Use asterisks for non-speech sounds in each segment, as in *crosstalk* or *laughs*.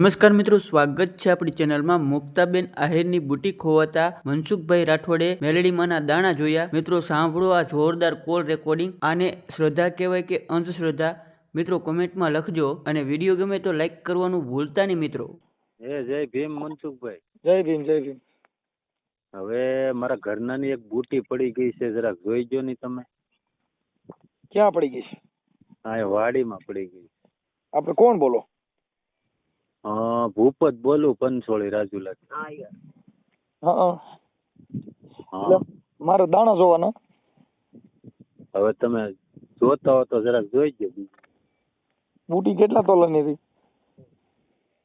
નમસ્કાર મિત્રો સ્વાગત છે આપણી ચેનલમાં મુક્તાબેન આહિરની બુટીક હોવાતા મનસુખભાઈ રાઠોડે મેલડીમાંના દાણા જોયા. મિત્રો સાંભળો આ જોરદાર કોલ રેકોર્ડિંગ આને શ્રદ્ધા કહેવાય કે અંધશ્રદ્ધા. મિત્રો કોમેન્ટમાં લખજો અને વીડિયો ગમે તો લાઈક કરવાનું ભૂલતા નહીં મિત્રો. એ જય ભીમ મનસુખભાઈ. જય ભીમ જય ભીમ. હવે મારા ઘરનાની એક બુટી પડી ગઈ છે જરાક જોઈ જો ની તમે. ક્યાં પડી ગઈ છે? હા એ વાડીમાં પડી ગઈ. આપણે કોણ બોલો? અ, ભૂપત બોલું પંચોળી રાજુલા હા હા. હા. મારે દાણા જોવાના. હવે તમે જોતા હો તો જરાક જોઈ બીજું બુટી કેટલા તોલાની હતી?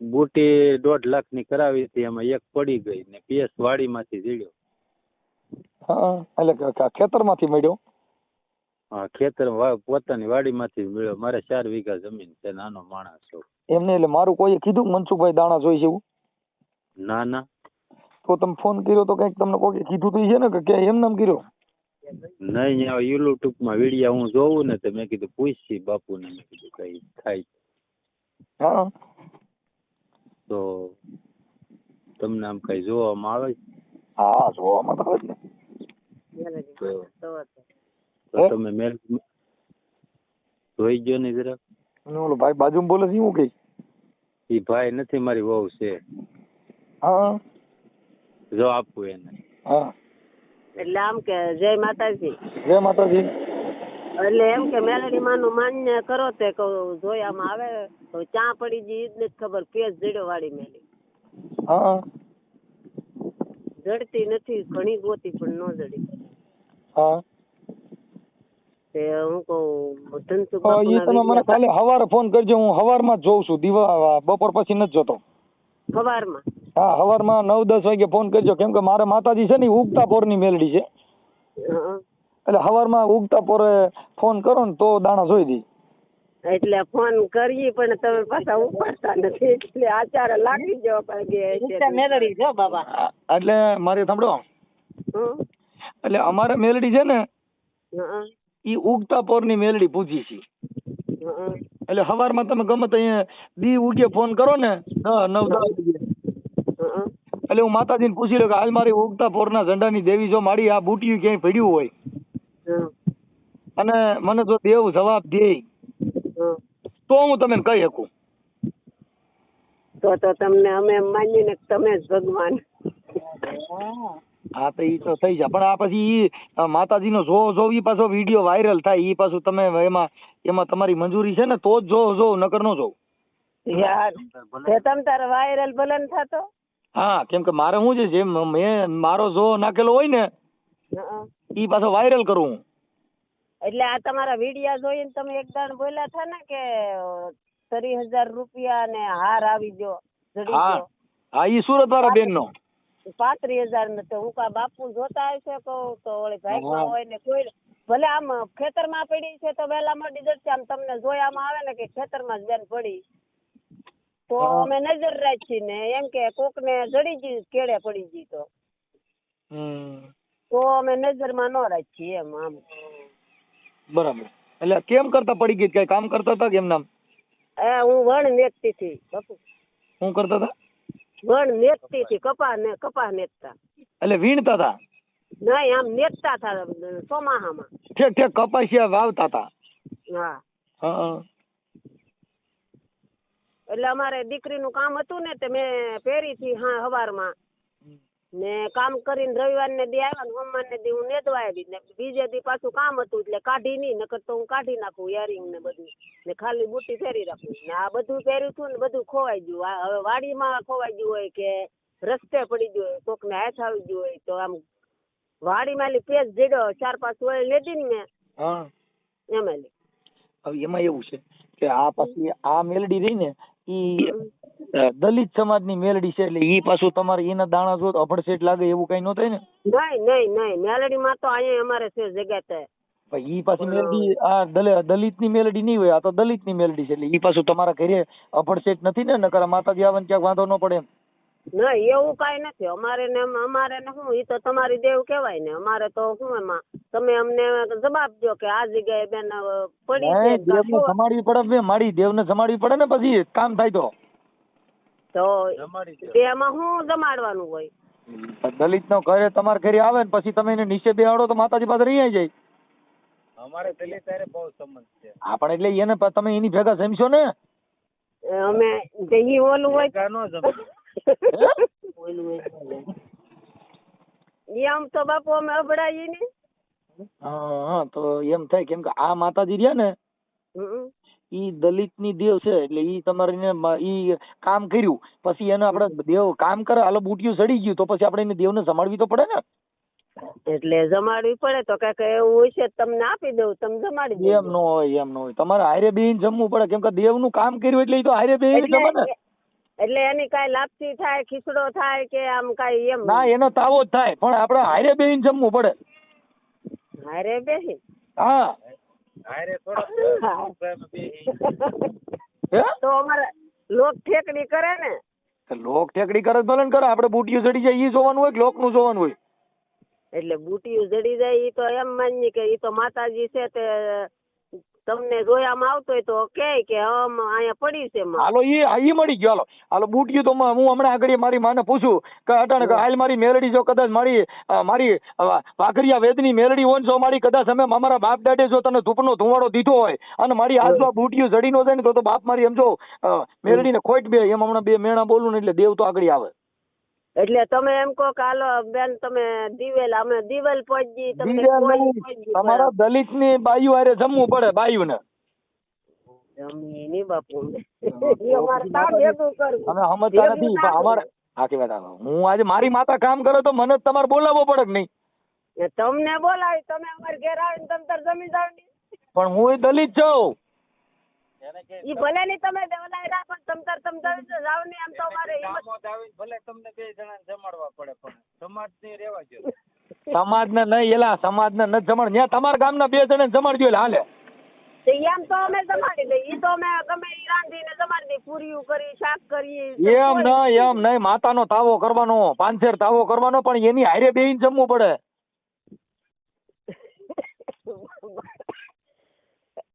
બુટી દોઢ લાખની કરાવી હતી એમાં એક પડી ગઈ ને પીએસ વાડીમાંથી જીડ્યો હા એટલે ખેતરમાંથી ખેતરમાંથી મળ્યો? હા ખેતર પોતાની વાડીમાંથી માંથી મળ્યો. મારે ચાર વીઘા જમીન છે નાનો માણસ છું. એમને એટલે મારું કોઈએ કીધું મનસુખભાઈ દાણા જોઈ છે એવું ના ના. તો તમે ફોન કર્યો તો કંઈક તમને કોઈ કીધું તો છે ને કે એમ નામ કર્યો? નહીં યુટ્યુબમાં વિડિયા હું જોઉં ને તો મેં કીધું પૂછશી બાપુને મેં કીધું કઈ થાય. હા. તો તમને આમ કઈ જોવામાં આવે? હા જોવામાં તો આવે ને. તો હે? તમે મેલ જોઈ ગયો ને અને ઓલો ભાઈ બાજુમાં બોલે છે શું કઈ ઈ ભાઈ નથી મારી વહુ છે. હા. જો આપવું એને. હા. એટલે આમ કે જય માતાજી. જય માતાજી. એટલે એમ કે મેલડી માનું માન્ય કરો તે કહું જોયામાં આવે. તો ચા પડી ગઈ ઈ જ નથી ખબર પેજ જડ્યો વાળી મેલી. હા. જડતી નથી ઘણી ગોતી પણ ન જડી. હા. તે હું કહું ધનસુખ તો ઈ તમે મને કાલે હવારે ફોન કરજો હું હવારમાં જ જોઉં છું. દિવા બપોર પછી નથી જોતો. સવારમાં? હા હવારમાં નવ દસ વાગે ફોન કરજો. કેમ કે મારે માતાજી છે ને ઉગતા ઉગતા પોરની મેલડી છે. એટલે હવારમાં ઉગતા પોરે ફોન કરો ને તો દાણા જોઈ દી એટલે ફોન કરીએ પણ તમે પાછા ઉપાડતા નથી. એટલે આચાર લાગી જવા પાડે છે. બાબા. એટલે મારે સાંભળો. એટલે અમારે મેલડી છે ને હં. ઈ ઉગતા પોરની મેલડી પૂછી છે. એટલે હવારમાં તમે ગમે તો અહીંયા દી ઉગે ફોન કરો ને નવ દસ વાગે. એટલે હું માતાજીને પૂછી લઉં કે હાલ મારી ઉગતા પોરના ઝંડાની દેવી જો મારી આ બુટિયું ક્યાંય પડ્યું હોય? અને મને જો દેવ જવાબ દે. તો હું તમને કહી શકું. તો તો તમને અમે માનીને તમે જ ભગવાન. હા તો ઈ તો થઈ જાય પણ આ પછી એ માતાજીનો જો જો ઈ પાછો વીડિયો વાયરલ થાય ઈ પાછું તમે એમાં એમાં તમારી મંજૂરી છે ને તો જ જો જો નકર નો જોવ યાર તે તમ તારે વાયરલ ભલે થતો. હા કેમ કે મારે શું છે જેમ મેં મારો જો નાખેલો હોય ને હં. ઈ પાછો વાયરલ કરું હું. એટલે આ તમારા વિડિયા જોઈને તમે એક દાણ બોલ્યા થા ને કે ત્રીસ હજાર રૂપિયા ને હાર આવી ગયો. હા. હા ઈ સુરત વાળા બેન નો પાંત્રીસ હજાર ને તો હું કા બાપુ જોતા હશે કહું તો ઓલી હા. ભાઈ હોય ને કોઈ ભલે આમ ખેતરમાં પડી છે તો વહેલા મળી જશે આમ તમને જોયામાં આવે ને કે ખેતરમાં જ બેન પડી. તો અમે નજર રાખી ને એમ કે કોક ને જડી ગઈ કેળે પડી ગઈ તો. તો અમે નજરમાં ન રાખી એમ આમ. બરાબર. એટલે કેમ કરતા પડી ગઈ? કઈ કામ કરતા હતા કેમ નામ એ હું વણ નેકતી હતી બાપુ. શું કરતા હતા? વણ નેતતી હતી કપા ને કપા નેતતા એટલે વીણતા હતા નહીં આમ નેતતા હતા ચોમાહામાં. ઠેક ઠેક કપાસિયા વાવતા હતા હા. હા એટલે અમારે દીકરીનું કામ હતું ને તે મેં પહેરી હતી હા હવારમાં ને કામ કરીને રવિવારને દી આવ્યા ને સોમવારને દી હું નેદવા આવી ને બીજે દી પાછું કામ હતું એટલે કાઢી નહીં નકર તો હું કાઢી નાખું યરિંગ ને બધું. ને ખાલી બુટ્ટી પહેરી રાખું. ને આ બધું પહેર્યું છું ને બધું ખોવાઈ ગયું. હવે વાડીમાં ખોવાઈ ગયું હોય કે રસ્તે પડી ગયું હોય કોકને હાથ આવી ગયું હોય તો આમ વાડીમાં લી પેજ જીડો ચાર પાંચ વળી લેતી ને મેં. હા. એમાં એમાં એવું છે કે આ પાછી આ મેલડી રહી ને ઈ દલિત સમાજની મેલડી છે એટલે ઈ પાછું તમારે એના દાણા જો અભડસેટ લાગે એવું કઈ ન થાય ને? નહીં નહીં નહીં. મેલડીમાં તો અહીંયા અમારે છે જગ્યા તે. ઈ પાછી મેલડી આ દલિતની મેલડી નહીં હોય આ તો દલિતની મેલડી છે. એટલે ઈ પાછું તમારા ઘરે અભડસેટ નથી ને નકર માતાજી આવે ને ક્યાંક વાંધો ન પડે એમ. નહીં એવું કાંઈ નથી. અમારે ને અમારે ને શું એ તો તમારી દેવ કહેવાય ને. અમારે તો શું એમાં તમે અમને જવાબ દો કે આ જગ્યાએ બેન પડી છે દેવને તો જમાડવી પડે બે માડી દેવને સમાડવી પડે ને પછી કામ થાય તો? તો તેમાં શું જમાડવાનું હોય? દલિત નો ઘરે તમારે ઘરે આવે ને પછી તમે એને નીચે બેહાડો તો માતાજી પાસે રહી જાય. અમારે દલિત હારે બહુ સંબંધ છે. હા પણ એટલે એને પ- તમે એની ભેગા જમશો ને? એ અમે જે ઈ ઓલું હોય જમે આમ તો બાપુ અમે અભડાઈએ ને. હા તો એમ થાય કેમ કે આ માતાજી રહ્યા ને. ઈ દલિતની દેવ છે એટલે ઈ તમારે ઈ કામ કર્યું. પછી એને આપણે દેવ કામ કરે હાલો બુટિયું સડી ગયું તો પછી આપણે એને દેવને જમાડવી તો પડે ને. એટલે જમાડવી પડે તો કાંઈક એવું હોય છે તમને આપી દઉં તમે જમાડી એમ ન નો હોય એમ નો હોય. તમારે હારે બેહીને જમવું પડે કેમ કે દેવનું કામ કર્યું એટલે ઈ તો હારે બેહીને જમે ને. એટલે એની કાંઈ લાપસી થાય ખીચડો થાય કે આમ કાંઈ એમ? ના એનો તાવો જ થાય પણ આપણે હારે બેહીને જમવું પડે. હારે બેહી હા. હારે થોડા *laughs* હે? તો અમારે લોક ઠેકડી કરે ને? લોક ઠેકડી કરે ભલે ને કરે આપણે બુટિયું ચડી જાય એ જોવાનું હોય કે લોકનું જોવાનું હોય? એટલે બુટીયું જડી જાય એ તો એમ માનીએ કે ઈ તો માતાજી છે તે તમને જોયામાં આવતો હોય તો કે કે આમ અહીંયા પડી છે માં. હાલો એ એ મળી ગયો હાલો. હાલો બુટિયું તો હું હમણાં આગળ મારી માને પૂછું કે અટાણે કે હાલ મારી મેલડી જો કદાચ મારી મારી વાઘરિયા વેદની મેલડી હોય જો મારી કદાચ અમે અમારા બાપ દાડે જો તને ધૂપનો ધુવાડો દીધો હોય અને મારી આજુબાજુ બુટિયું જડી નો જાય ને તો બાપ મારી એમ જો મેલડીને ખોટ બે એમ હમણાં બે મેણા બોલું ને એટલે દેવ તો આગળ આવે. એટલે તમે એમ કહો કે હાલો બેન તમે દિવેલ અમે દિવેલ પહોંચી તમને તમારા દલિતની બાયુ હારે જમવું પડે બાયુ ને જમી નહીં બાપુ. ઈ *laughs* અમારે કામ ભેગું કરવું. અમે સમજતા નથી. પણ અમારે આખી વાત હું આજે મારી માતા કામ કરે તો મને તમારે બોલાવવો પડે કે નહીં? તમને બોલાવી તમે અમારે ઘેર આવીને તમ તાર જમી જાવ પણ હું દલિત છું. ઈ ભલે ની તમે બોલાવી રાખો તમતર તમ તાર તમ જમી જાવ ને આમ તો અમારે હિંમત કામોદ ભલે તમને બે જણાને જમાડવા પડે પણ સમાજની રેવા જો *laughs* સમાજ ને નહીં એલા સમાજ ને ન જમાડ. ત્યાં તમારા ગામના બે જણા જમાડજો એટલે હાલે. એમ તો અમે જમાડી દઈએ ઈ તો અમે ગમે ઈ રાંધીને જમાડી દઈએ. પૂરીયું કરી શાક કરીએ એમ નહીં એમ નહીં. માતાનો તાવો કરવાનો પાંચેર તાવો કરવાનો પણ એની હારે બેહીને જમવું પડે એમ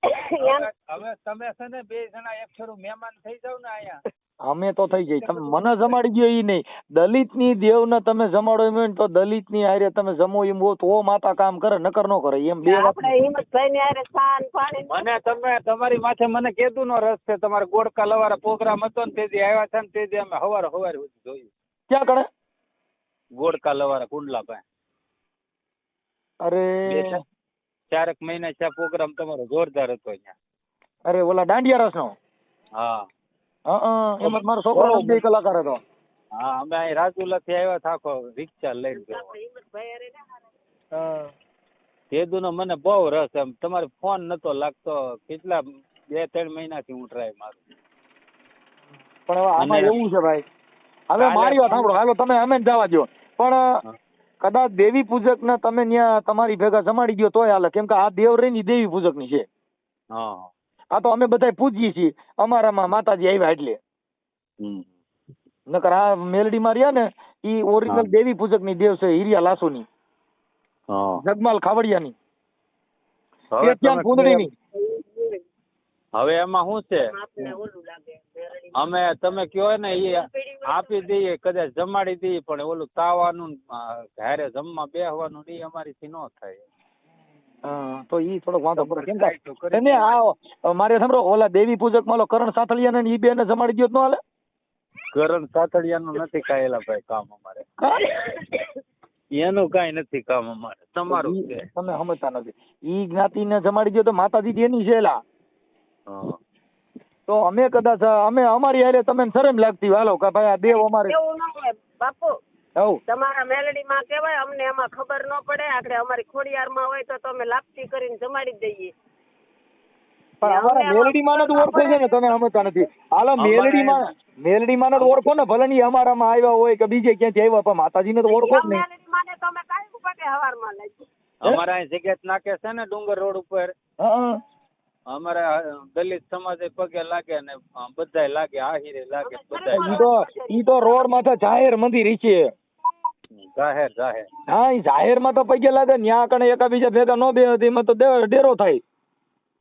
હવે તમે છે ને બે જણા એક છોરું મહેમાન થઈ જાવ ને અહીંયા. અમે તો થઈ જઈ તમે મને જમાડી ગયો એ નહીં. દલિતની દેવ ને તમે જમાડો એમ તો દલિતની હારે તમે જમો એમ હો તો માતા કામ કરે નકર નો કરે. એમ બે વાત આપણે હિંમતભાઈ ની હારે સાન પાણી મને તમે તમારી માથે મને કેદું નો રસ છે. તમારે ગોડકા લવારા પ્રોગ્રામ હતો ને તેજી આવ્યા છે ને તેજી અમે હવારે હવાર સુધી જોયું. ક્યાં કરે? ગોડકા લવારા કુંડલા પાસે અરે ચારેક મહિના છે પ્રોગ્રામ તમારો જોરદાર હતો અહીંયા. અરે ઓલા દાંડિયા રસ નો હા હા એમાં મારો છોકરો બે કલાકાર હતો. હા અમે અહીં રાજુલા થી આવ્યા થાકો રિક્ષા લઈને ગયો હારે ના મને બહુ રસ એમ. તમારે ફોન નતો લાગતો. કેટલા બે ત્રણ મહિના થી હું ટ્રાય મારું. પણ હવે આમાં એવું છે ભાઈ. હવે મારી વાત સાંભળો. હાલો તમે અમે જવા દો પણ કદાચ દેવી પૂજક ને તમે ત્યાં તમારી ભેગા જમાડી દો તોય હાલે. કેમ કે આ દેવ રહી દેવી પૂજકની છે. હા. આ તો અમે બધા પૂજીએ છીએ. અમારામાં માતાજી આવ્યા એટલે. નકર આ મેલડી માં રહ્યા ને ઈ ઓરિજિનલ દેવી પૂજકની દેવ છે હિરિયા લાસો ની જગમાલ ખાવડિયાની. હવે ત્યાં તમે કુંદડી ની હવે એમાં શું છે. અમે તમે કયો ને એ આપી દઈએ કદાચ જમાડી દઈએ પણ ઓલું તાવાનું ને, હારે જમવા બેહવાનું ને અમારી અમારીથી ન થાય. તો ઈ થોડોક વાંધો પડે. કેમ થાય એને આ મારે સાંભળો ઓલા દેવી પૂજકમાં કરણ સાથળિયા ને ઈ બે ને જમાડી તો ન હાલે? કરણ સાતડિયાનું નથી કાયેલા ભાઈ કામ અમારે. એનું કઈ નથી કામ અમારે. તમારું છે. તમે સમજતા નથી. ઈ જ્ઞાતિ ને જમાડી દો તો માતાજી એની છે એલા. હા. તો અમે કદાચ અમે અમારી હારે તમે શરમ લાગતી હાલો કે ભાઈ આ દેવ અમારે એવું ન હોય બાપુ. હવ. તમારા મેલડી માં કહેવાય અમને એમાં ખબર ન પડે. આપણે અમારી ખોડિયાર માં હોય તો તમે લાપસી કરીને જમાડી દઈએ. પણ અમારા મેલડી માં જ ઓળખો છે ને તમે સમજતા નથી. હાલો મેલડી માં મેલડી માં જ ઓળખો ને ભલે ની અમારા માં આવ્યા હોય કે બીજે ક્યાંથી આવ્યા પણ માતાજીને તો ઓળખો જ નહીં. મેલડી માં ને તમે કાંઈ હવારમાં લઈ. અમારે અહીં જગ્યાત નાખે છે ને ડુંગર રોડ ઉપર. હા. અમારે દલિત સમાજ પગે લાગે ને બધા બધાય લાગે આહિરે લાગે બધાય ઈ તો ઈ તો રોડ માથે જાહેર મંદિર ઈ છે. જાહેર જાહેર. હા ઈ જાહેરમાં તો પગે લાગે ન્યા કણે એકાબીજા ભેગા નો બે એમાં તો ડેરો થાય.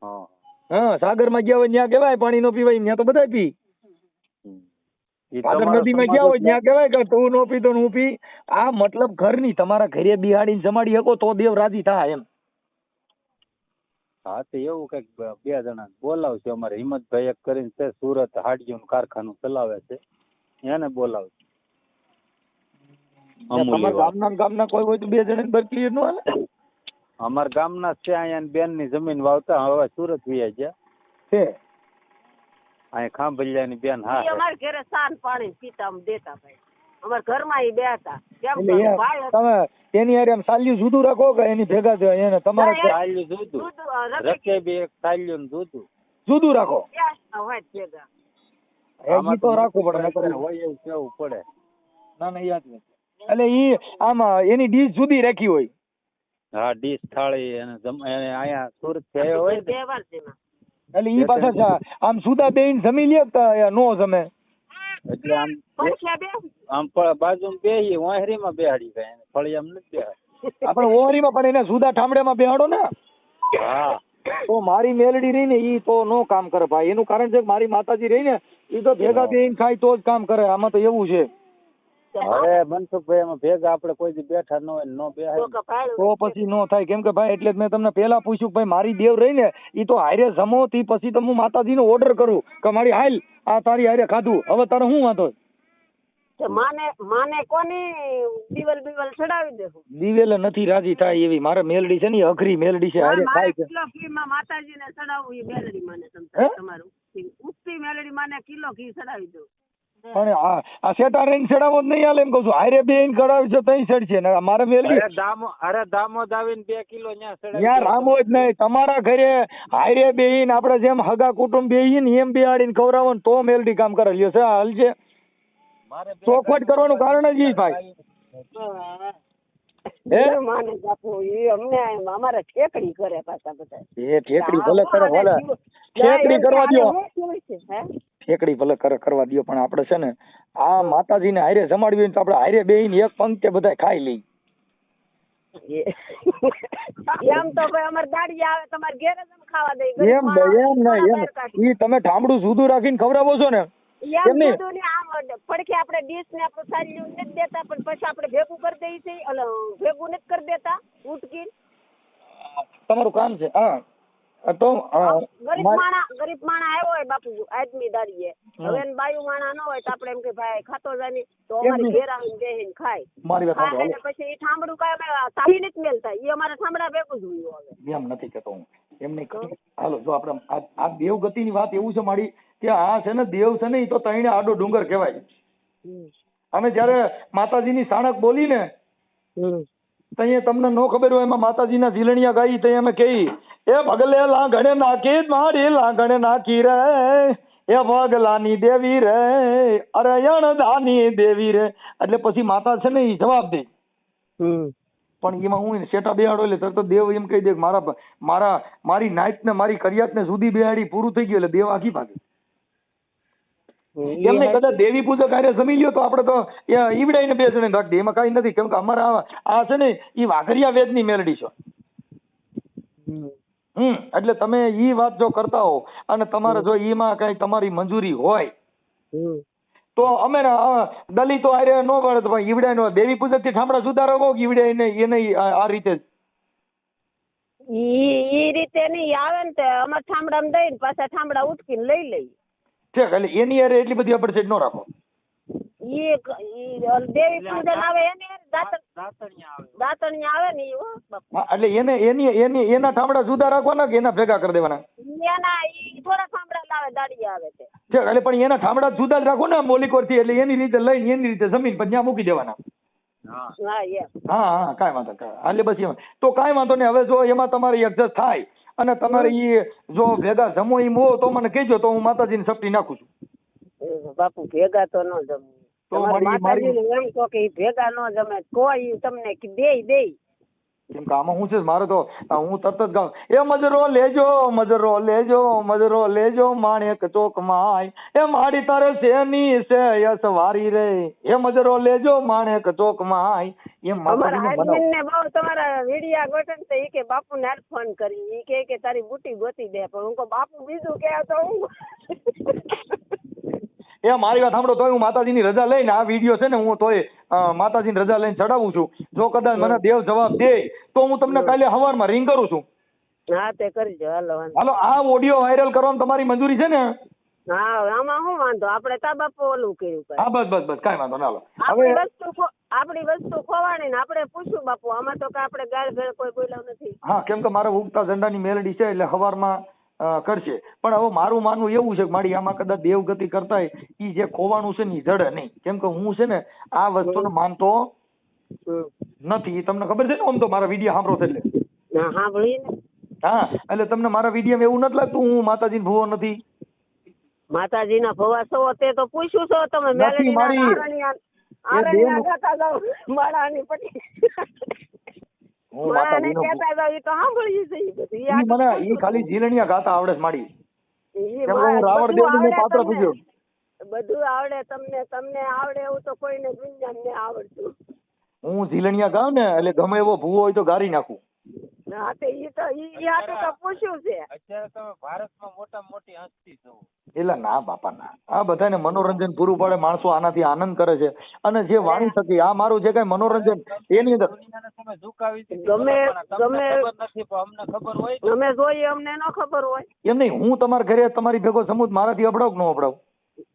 હા. હા સાગરમાં ગયા હોય ન્યા કેવાય પાણી નો પીવાય ન્યા તો બધા પી. સાગર નદી સમાજ ગયા હોય ત્યાં કેવાય કે તું નો પી તો હું પી. આ મતલબ ઘરની તમારા ઘરે બિહાડીને જમાડી શકો તો દેવ રાજી થાય એમ. હા તો એવું કંઈક બે જણા બોલાવશે અમારે હિંમતભાઈ એક કરીને છે સુરત હાડીયું કારખાનું ચલાવે છે. એને બોલાવશે અમૂલ્ય તમારા વાળા. ગામના ગામના કોઈ હોય તો બે જણા બર નો હાલે અમારા ગામના જ છે અહીંયા બેનની જમીન વાવતા હવે સુરત વ્યા ગયા. છે? અહીંયા ખાંભલિયાની બેન હા અમારા ઘરે સાન પાણી પીતા દેતા ભાઈ. અમારા ઘરમાં કેમ એ ભાઈ હતો. તમે એની હારે સાલ્યું જુદું રાખો કે એની ભેગા થયો? એને તમારે સાલ્યું જુદું. રખે બી એક સાલ્યું ને જુદું. જુદું રાખો. એ તો રાખવું પડે નકર હોય એવું કેવું પડે? ના ના યાદ નથી. એટલે ઈ આમાં એની ડીશ જુદી રાખી હોય. હા ડીશ થાળી અને એને અહીંયા સુરત છે હોય બે એટલે ઈ પાછા આમ સુદા બેન જમી લે તો નો જમે? એટલે આમ આમ પ- બાજુમાં માં વાંહરીમાં બેહાડી જાય એને આમ નથી બેહાડી *laughs* આપણે ઓહરીમાં પણ એને સુદા ઠામડામાં બેહાડો ને? હા. તો મારી મેલડી રહી ને ઈ તો નો કામ કરે ભાઈ. એનું કારણ છે કે મારી માતાજી રહી ને ઈ તો ભેગા બેહીને ખાય તો જ કામ કરે. આમાં તો એવું છે. હવે મનસુખભાઈ એમાં ભેગા આપણે કોઈ દી બેઠા ન હોય ને બેહાય. તો પછી નો થાય. કેમ કે ભાઈ એટલે મેં તમને પહેલા પૂછ્યું ભાઈ મારી દેવ રહી ને એ તો હારે જમો તી પછી તો હું માતાજીનો ઓર્ડર કરું. કે મારી હાલ આ તારી હારે ખાધું. હવે તારે શું વાંધો? માને માને કોની દીવલ બીવલ ચડાવી દેવું? દિવેલે નથી રાજી થાય એવી. મારે મેલડી છે ને અઘરી મેલડી છે. હારે મારે છે. કિલો ઘી માં માતાજી ને ચડાવવું એ મેલડી માને તમારું ઉગતી મેલડી માને કિલો ઘી ચડાવી દઉં પણ આ આ સેટા રેન ચડાવો જ નહીં હાલે એમ કહું છું. હારે બેન કરાવી છે તઈ ચડશે. ને મારે અરે દામો અરે દામો દાવીને બે કિલો ન્યા ચડાવી ન્યા રામો જ નહીં. તમારા ઘરે હારે ઇન આપણે જેમ હગા કુટુંબ બે ને એમ બેહાડીને ખવડાવો ને તો મેલડી કામ કરે. લ્યો છે હાલ છે. ચોખવટ કરવાનું કારણ જ ઈ ભાઈ. હે? માને બાપુ એ અમને અમારે ઠેકડી કરે પાછા બધા. એ ઠેકડી ભલે કરે ભલે. ઠેકડી કરવા દ્યો. ઠેકડી ભલે કરવા દો પણ આપણે છે ને આ માતાજીને હારે જમાડવી હોય તો આપણે હારે બેહીને એક પંક્તે બધા ખાઈ લઈ એમ તો ભાઈ અમારે દાડી આવે તમારે ઘેર જ ખાવા દઈ એમ એમ નહીં એમ ઈ તમે ઠામડું જુદું રાખીને ખવડાવો છો ને પડખે આપણે ડીશ ને આપણે નથી દેતા પણ પછી આપણે ભેગું કરી દઈએ છીએ. ભેગું નથી કરી દેતા ઉટકી તમારું કામ છે હા. તો ગરીબ માણા ગરીબ માણા આવ્યો હોય બાપુ આદમી દાડીએ. હવે એને બાયું માણા ન હોય તો આપણે એમ કે ભાઈ ખાતો જાની તો અમારી ઘેર આવીને બેહીને ખાય. મારી વાત સાંભળો એટલે પછી એ ઠામડું કાંઈ અમે તાળી નથી મેલતા. એ અમારે ઠામડા ભેગું જ હોય હવે. એમ નથી કહેતો હું. એમ નહીં કહું. હાલો જો આપણે આ આ દેવગતિની વાત એવું છે મારી કે આ છે ને દેવ છે ને એ તો તઈને આડો ડુંગર કહેવાય. અમે જ્યારે માતાજીની સાણક બોલી ને તઈએ તમને નો ખબર હોય એમાં માતાજીના ઝીલણિયા ગાઈ તઈ અમે કહી એ ભગલે લાગણે નાખી મારી લાંગણે નાખી રે એ ભગલાની દેવી રે અરે દાની દેવી રે. એટલે પછી માતા છે ને એ જવાબ દે. પણ એમાં હું શેઠા બેહાડો એટલે તરત દેવ એમ કહી દે મારા મારા મારી નાઈટ ને મારી કરિયાત ને સુધી બેહાડી પૂરું થઈ ગયું એટલે દેવ આખી ભાગે. એમ નહીં કદાચ દેવી પૂજક કાર્ય જમી લ્યો તો આપણે તો ઈવડાઈને બે જણે રાખી એમાં કાંઈ નથી કેમ કે અમારા આ- છે ને એ વાઘરિયા વેદની મેલડી છે. હમ. એટલે તમે ઈ વાત જો કરતા હો અને તમારે જો ઈમાં કઈ તમારી મંજૂરી હોય તો અમે દલિતો હારે નો પડે તો ભાઈ ઈવડાઈ નો દેવી પૂજકથી ઠામડા સુધારો કહો ઈવડાઈ ને એને આ રીતે જ. ઈ રીતે નહીં આવે ને તે અમારે ઠામડા દઈ ને પાછા ઠામડા ઉટકીને લઈ લઈ ઠીક એટલે એની હારે એટલી બધી અપડસેટ નો રાખો. ઈ દેવી પૂજન આવે એની દાતણિયા આવે. ને ઈ હો બાપુ. હા, એટલે એને એની એની એના ઠામડા જુદા રાખવાના કે એના ભેગા કરી દેવાના? એના ઈ થોડા ઠામડા લાવે દાડી આવે તે ઠીક એટલે પણ એના ઠામડા જુદા જ રાખો ને મોલિકોરથી એટલે એની રીતે લઈને એની રીતે જમીન પર ત્યાં મૂકી દેવાના. હા. હા એમ. હા હા કાંઈ વાંધો કાંઈ એટલે બસ એમાં. તો કાંઈ વાંધો નહીં. હવે જો એમાં તમારે એડજસ્ટ થાય અને તમારે ઈ જો ભેગા જમો ઈ મો તો મને કહેજો તો હું માતાજીને સપટી નાખું છું. બાપુ ભેગા તો ન જમે. તો માતાજીને એમ કહો કે ભેગા ન જમે કોઈ તમને દે દેય કેમ કે આમાં શું છે મારે તો હું તરત જ ગાઉં. એ મજરો લેજો મજરો લેજો મજરો લેજો માણેક ચોક માય. એ માડી તારે શેની છે યસ વારી રે. એ મજરો લેજો માણેક ચોક માય. એમ અમારા માતાજીને ને બહુ તમારા વીડિયા ગોઠણ તો ઈ કે બાપુ ને ફોન કરી. ઈ કે કે તારી બુટી ગોતી દે. પણ હું કહું બાપુ બીજું કે તો હું એ મારી વાત સાંભળો તોય હું માતાજીની રજા લઈને આ વીડિયો છે ને હું તોય માતાજીની રજા લઈને ચડાવું છું. જો કદાચ મને દેવ જવાબ દે તો હું તમને કાલે સવારમાં રિંગ કરું છું. હા તે કરજો હાલો હાલો આ ઓડિયો વાયરલ કરવાની તમારી મંજૂરી છે ને? હા આમાં શું વાંધો? આપણે તા બાપુ ઓલું કર્યું. હા બસ બસ બસ કાંઈ વાંધો ના હવે વસ્તુ આપણી વસ્તુ ખોવાણી ને આપણે પૂછ્યું બાપુ આમાં તો કે આપણે ગાળ ભેળ કોઈ બોલ્યો નથી. હા કેમ કે મારે ઉગતા ઝંડાની મેલડી છે એટલે સવારમાં કરશે. પણ હવે મારું માનવું એવું છે કે મારી આમાં કદાચ દેવગતિ કરતા એ જે ખોવાનું છે ને જડે નહીં. કેમ કે હું છે ને આ વસ્તુને માનતો નથી. તમને ખબર છે ને આમ તો મારા વીડિયો સાંભળો છે એટલે? ના સાંભળી ને. હા એટલે તમને મારા વીડિયો એવું નથી લાગતું હું માતાજી ભૂવો નથી? માતાજીના ભવા છો તે તો પૂછ્યું છો તમે મેલડી મારી. આરણ્યા- એ આરણ્યા બેન- ગાતા જાઓ માળાની પટી માળાને કહેતા જાઓ ઈ તો સાંભળ્યું છે બધું. ઈ ઈ આગળ મને ઈ ખાલી જીલણિયા ગાતા આવડે છે હું રાવણ દેવનું પાત્ર. પૂજ્યો. બધું આવડે તમને તમને આવડે એવું તો કોઈને દુનિયાને નહીં આવડતું. હું જીલણિયા ગાઉં ને એટલે ગમે એવો ભૂવો હોય તો ગારી નાખું. હા તે ઈ તો ઈ હાટુ તો પૂછ્યું છે. અત્યારે તમે ભારતમાં મોટા મોટી હસ્તી છો એટલે ના બાપા ના. આ બધાને મનોરંજન પૂરું પાડે માણસો આનાથી આનંદ કરે છે. અને જે વાણી થકી આ મારું જે કઈ મનોરંજન એની અંદર તમે ઝુકાવી. ગમે- તમને ગમે- ખબર નથી પણ અમને ખબર હોય. અમે જોઈએ અમને ન ખબર હોય. એમ નહીં હું તમારા ઘરે તમારી ભેગો સમૂહ મારાથી અપડાવ કે ન અપડાવ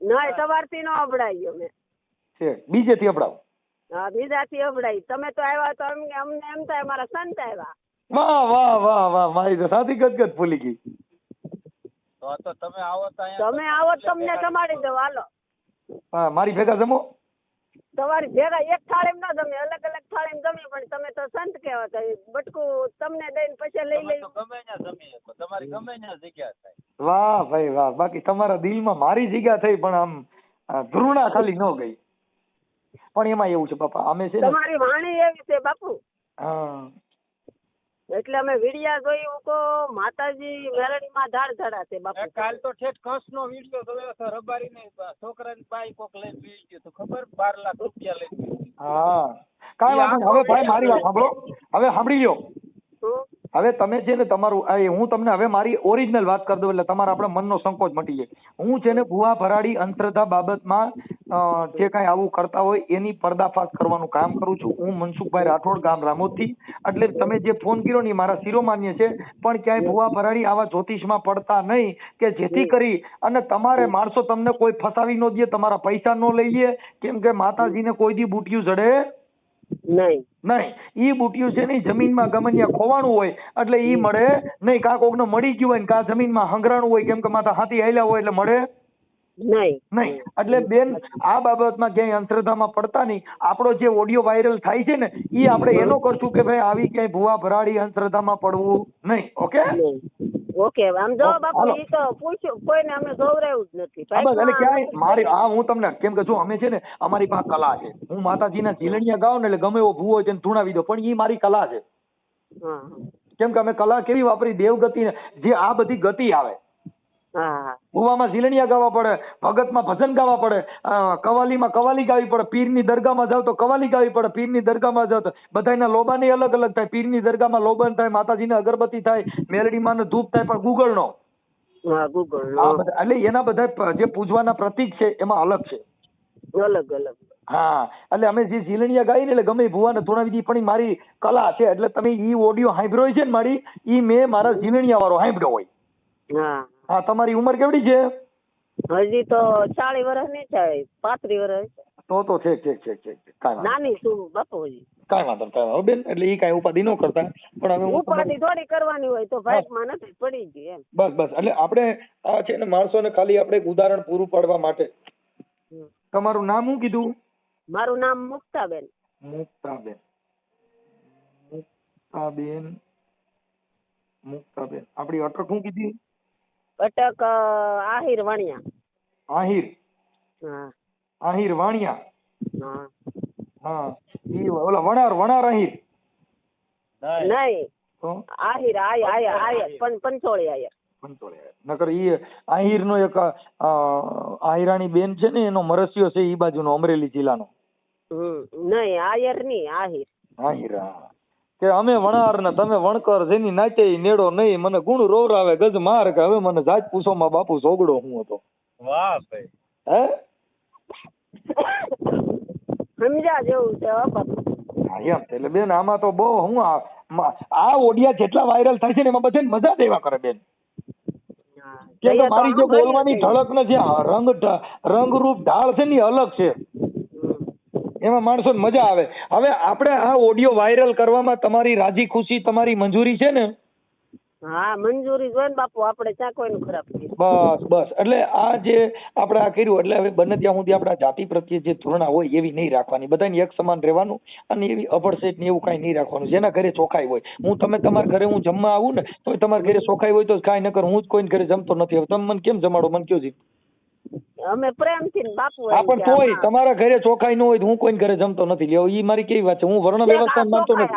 ના તમારથી ન અભડાઈ અમે. છે બીજેથી અપડાવ હા બીજાથી અભડાઈ તમે તો આવ્યા તો અમને અમને એમ થાય મારા સંત આવ્યા. વાહ વાહ વાહ વાહ મારી તો સાથી ગદગદ ફૂલી ગઈ. તો તો તમે આવો તમે આવો તમને જમાડી દઉં હાલો. હા મારી ભેગા જમો? તમારી ભેગા એક થાળીમાં ના જમે અલગ અલગ થાળીમાં જમે પણ તમે તો સંત કહેવા થાય બટકું તમને દઈને પછી લઈ લઈ. ગમે ત્યાં જમી તમારી ગમે ત્યાં જગ્યા થાય. વાહ ભાઈ વાહ બાકી તમારા દિલમાં મારી જગ્યા થઈ પણ આમ આ ધ્રુણા ખાલી ન ગઈ. પણ એમાં એવું છે બાપા અમે છે ને તમારી વાણી એવી છે બાપુ. હા. એટલે અમે વિડિયા જોયું ઉકો માતાજી મેલડીમાં ધાડ ધડા છે બાપુ. કાલ તો ઠેઠ કંસનો વિડિયો જોયો હતો રબારીને છોકરાની બાઈ કોક લઈને પી ગયો તો ખબર? બાર લાખ રૂપિયા લઈ હા. કાઈ વાત હવે ભાઈ મારી વાત સાંભળો. હવે સાંભળી લ્યો. હવે તમે છે ને તમારું એ હું તમને હવે મારી ઓરિજિનલ વાત કરી દઉં એટલે તમારા આપણા મનનો સંકોચ મટી જાય. હું છે ને ભુવા ભરાડી અંતરતા બાબતમાં જે કાંઈ આવું કરતા હોય એની પર્દાફાશ કરવાનું કામ કરું છું. હું મનસુખભાઈ રાઠોડ ગામ રામોદથી. એટલે તમે જે ફોન કર્યો ને મારા શિરોમાન્ય છે. પણ ક્યાંય ભુવા ભરાડી આવા જ્યોતિષમાં પડતા નહીં કે જેથી કરી અને તમારે માણસો તમને કોઈ ફસાવી ન દે તમારા પૈસા ન લઈ લે કેમ કે માતાજીને કોઈ દી બુટિયું જડે નહીં. નહીં. ઈ બુટિયું છે નહીં જમીનમાં ગમનિયા ખોવાનું હોય એટલે ઈ મળે. નહીં કાં કોકને મળી ગયું હોય ને કાં જમીનમાં હંગરાણું હોય કેમ કે માતા હાથી આવેલા હોય એટલે મળે. નહીં. નહીં. એટલે બેન આ બાબતમાં ક્યાંય અંતરધામાં પડતા નહીં. આપણો જે ઓડિયો વાયરલ થાય છે ને એ આપણે એનો કરશું કે ભાઈ આવી ક્યાંય ભૂવા ભરાડી અંતરધામાં પડવું નહીં ઓકે? ઓકે આમ જો બાપુ ઈ તો પૂછ્યું કોઈને અમે જોવરાયું જ નથી. બસ એટલે ક્યાંય મારી હું તમને કેમ કે જો અમે છે ને અમારી પાસે કલા છે. હું માતાજીના ઝીલણિયા ગાઉં ને એટલે ગમે એવો ભૂવો હોય ને ધૂણાવી દો પણ એ મારી કલા છે. કેમ કે અમે કલા કેવી વાપરી દેવગતિ જે આ બધી ગતિ આવે. ભુવામાં ઝીલણિયા ગાવા પડે ભગતમાં ભજન ગાવા પડે કવાલીમાં કવાલી ગાવી પડે પીરની દરગાહમાં જાવ તો કવાલી ગાવી પડે પીરની દરગાહમાં જાવ તો. બધાના લોબાની અલગ અલગ થાય પીરની દરગાહમાં લોબન થાય માતાજીને અગરબત્તી થાય મેલડીમાં ધૂપ થાય પણ ગુગળનો. એટલે એના બધા જે પૂજવાના પ્રતીક છે એમાં અલગ છે. અલગ અલગ. હા એટલે અમે જે ઝીલણિયા ગાઈ ને એટલે ગમે ભુવા ભુવાને દી પણ મારી કલા છે એટલે તમે ઈ ઓડિયો સાંભળ્યો છે ને મારી ઈ મેં મારા ઝીલણિયા વાળો સાંભળ્યો હોય હા. હા તમારી ઉંમર કેવડી છે? હજી તો ચાલીસ વર્ષની થાય પાંત્રીસ વર્ષ તો તો ઠીક ઠીક ઠીક ઠીક. કાંઈ વાંધો નાની છું બાપુ હજી. કાંઈ વાંધો નહીં, કાંઈ વાંધો નહીં. બેન એટલે ઈ કાંઈ ઉપાધિ ન કરતા. પણ હવે હું ઉપાધિ થોડી કરવાની હોય તો ભાગમાં નથી પડી ગઈ એમ. બસ બસ. એટલે આપણે આ છે ને માણસોને ખાલી આપણે એક ઉદાહરણ પૂરું પાડવા માટે. હમ. તમારું નામ શું કીધું? મારું નામ મુક્તાબેન. મુક્તાબેન. મુક્તાબેન. મુક્તાબેન. આપણી અટક શું કીધી? અટક આહિર વાણિયા. આહિર? હા. આહિર વાણિયા? હા. હા. ઈ ઓલા વણાર વણાર આહિર? નહીં. આહિર આય આય આય પણ પંચોળી આયર પંચોળી નકર ઈ આહિર નો એક આહિરાણી બેન છે ને એનો મરસિયો છે ઈ બાજુનો અમરેલી જિલ્લાનો. હમ. નહીં આયરની આહિર. આહિર હા. કે અમે વણાર ને તમે વણકર જેની નાચે નેડો નહીં મને ગુણ રોવરાવે ગજ માર કે હવે મને જાત પૂછોમાં બાપુ સોગડો હું હતો. વાહ ભાઈ. હે? સમજ્યા જેવું છે હો બાપુ. હા, એમ એટલે બેન આમાં તો બહુ હું આ ઓડિયા જેટલા વાયરલ થાય છે ને એમાં બધાને મજા દેવા કરે બેન. કે મારી જે બોલવાની ઢળક ને જે રંગ રૂપ રંગરૂપ ઢાળ છે ને અલગ છે. એમાં માણસોને મજા આવે. હવે આપણે આ ઓડિયો વાયરલ કરવામાં તમારી રાજી ખુશી તમારી મંજૂરી છે ને? હા મંજૂરી જોઈએ બાપુ આપણે ક્યાં કોઈનું ખરાબ કર્યું બસ બસ. એટલે આ જે આપણે આ કર્યું એટલે હવે બને ત્યાં સુધી આપણા જાતિ પ્રત્યે જે ધૃણા હોય એવી નહીં રાખવાની. બધાને એક સમાન રહેવાનું અને એવી અભડસેટ ને એવું કાંઈ નહીં રાખવાનું. જેના ઘરે ચોખાઈ હોય. હું તમે તમારા ઘરે હું જમવા આવું ને તો તમારા ઘરે ચોખાઈ હોય તો કાંઈ ન કર હું જ કોઈને ઘરે જમતો નથી. હવે તમે મને કેમ જમાડો? મને કયો જી અમે પ્રેમથી બાપુ હા પણ તોય તમારા ઘરે ચોખાઈ ન હોય તો હું કોઈ ઘરે જમતો નથી. લ્યો ઈ મારી કેવી વાત છે? હું વર્ણ વ્યવસ્થા માનતો નથી.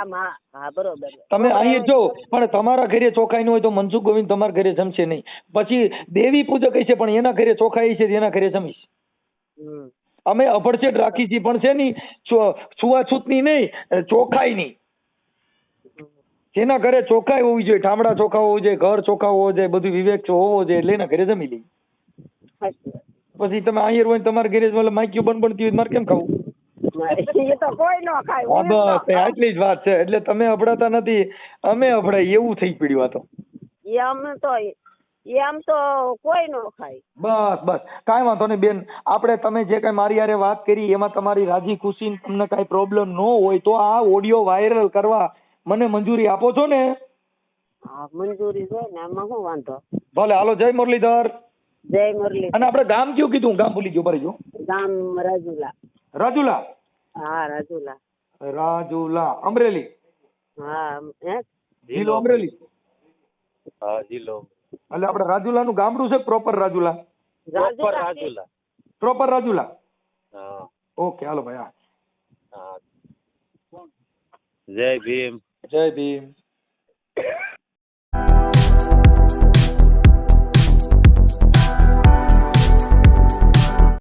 હા બરોબર. તમે અહીં જો પણ તમારા ઘરે ચોખાઈ ન હોય તો મનસુખ ગોવિંદ તમારા ઘરે જમશે નહીં. પછી દેવી પૂજક હશે પણ એના ઘરે ચોખાઈ છે એના ઘરે જમીશ. અમે અભડછેટ રાખી છીએ પણ છે ની છૂવાછૂતની નહીં ચોખાઈની જેના ઘરે ચોખાઈ હોવી જોઈએ ઠામડા ચોખા હોવું જોઈએ ઘર ચોખા હોવો જોઈએ બધું વિવેક હોવો જોઈએ એટલે એના ઘરે જમી લઈ સાચી વાત. પછી તમે આયર હોય તમારા ઘરે જ મતલબ માઇક્યુ બન બનતી હોય મારે કેમ ખાવું. આટલી જ વાત છે. એટલે તમે અભડાતા નથી અમે અભડાય એવું થઈ પડ્યું આ તો. એ તો એ તો કોઈ ન ખાય. બસ બસ. કાંઈ વાંધો નહીં બેન. આપણે તમે જે કાંઈ મારી હારે વાત કરી એમાં તમારી રાજી ખુશી ને તમને કાંઈ પ્રોબ્લેમ ન હોય તો આ ઓડિયો વાયરલ કરવા મને મંજૂરી આપો છો ને? હા મંજૂરી છે ને એમાં શું વાંધો? ભલે હાલો જય મુરલીધર. જય મુરલી. અને આપણે ગામ કયું કીધું? ગામ ભૂલી ગયો ભરી ગામ રાજુલા. રાજુલા? હા રાજુલા. રાજુલા અમરેલી. હા હે? જિલ્લો અમરેલી. હા જિલ્લો. એટલે આપણે રાજુલાનું ગામડું છે proper Rajula? Proper Rajula Rajula. Proper Rajula? હા. ઓકે હાલો ભાઈ હા. હા. જય ભીમ. જય ભીમ.